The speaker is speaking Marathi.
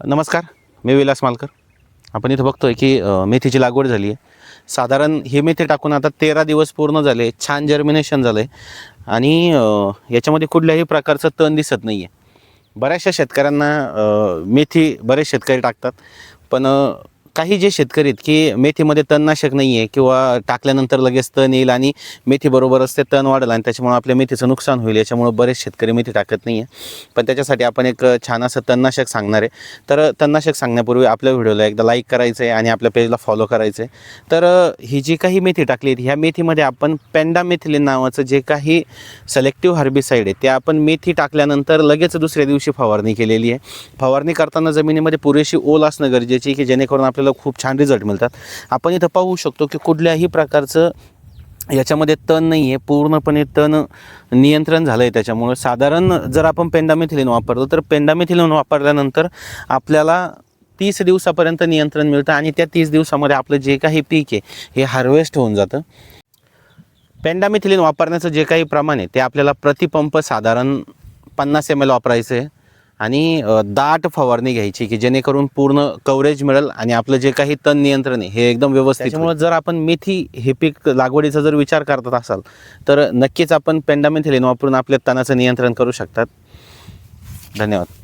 नमस्कार मी विलास मालकर. आपण इथं बघतोय की मेथीची लागवड झाली आहे. साधारण हे मेथी टाकून आता तेरा दिवस पूर्ण झाले छान जर्मिनेशन झालं आहे आणि याच्यामध्ये कुठल्याही प्रकारचं तण दिसत नाही आहे बऱ्याचशा शेतकऱ्यांना मेथी बरेच शेतकरी टाकतात पण काही जे शेतकरी आहेत की मेथीमध्ये तणनाशक नाही आहे किंवा टाकल्यानंतर लगेच तण येईल आणि मेथीबरोबरच ते तण वाढेल आणि त्याच्यामुळे आपल्या मेथीचं नुकसान होईल. याच्यामुळे बरेच शेतकरी मेथी टाकत नाही आहे पण त्याच्यासाठी आपण एक छान असं तणनाशक सांगणार आहे. तर तणनाशक सांगण्यापूर्वी आपल्या व्हिडिओला एकदा लाईक करायचं आहे आणि आपल्या पेजला फॉलो करायचं आहे तर ही जी काही मेथी टाकली आहेत ह्या मेथीमध्ये आपण पेंडामेथिलिन नावाचं जे काही सलेक्टिव्ह हर्बिसाईड आहे ते आपण मेथी टाकल्यानंतर लगेच दुसऱ्या दिवशी फवारणी केलेली आहे. फवारणी करताना जमिनीमध्ये पुरेशी ओल असणं गरजेची आहे की जेणेकरून आपल्याला खूप छान रिझल्ट मिळतात. आपण इथं पाहू शकतो की कुठल्याही प्रकारचं याच्यामध्ये तण नाही आहे पूर्णपणे तण नियंत्रण झालं आहे त्याच्यामुळे. साधारण जर आपण पेंडामिथिलिन वापरलं तर पेंडामिथिलिन वापरल्यानंतर आपल्याला तीस दिवसापर्यंत नियंत्रण मिळतं आणि त्या तीस दिवसामध्ये आपलं जे काही पीक आहे हे हार्वेस्ट होऊन जातं. पेंडामिथिलिन वापरण्याचं जे काही प्रमाण आहे ते आपल्याला प्रतिपंप साधारण पन्नास एम एल वापरायचं आहे आणि दाट फवारणी घ्यायची की जेणेकरून पूर्ण कव्हरेज मिळेल आणि आपलं जे काही तण नियंत्रण आहे हे एकदम व्यवस्थित जर आपण मेथी हे पीक लागवडीचा जर विचार करत असाल तर नक्कीच आपण पेंडामिथिलिन वापरून आपल्या तणाचं नियंत्रण करू शकतात. धन्यवाद.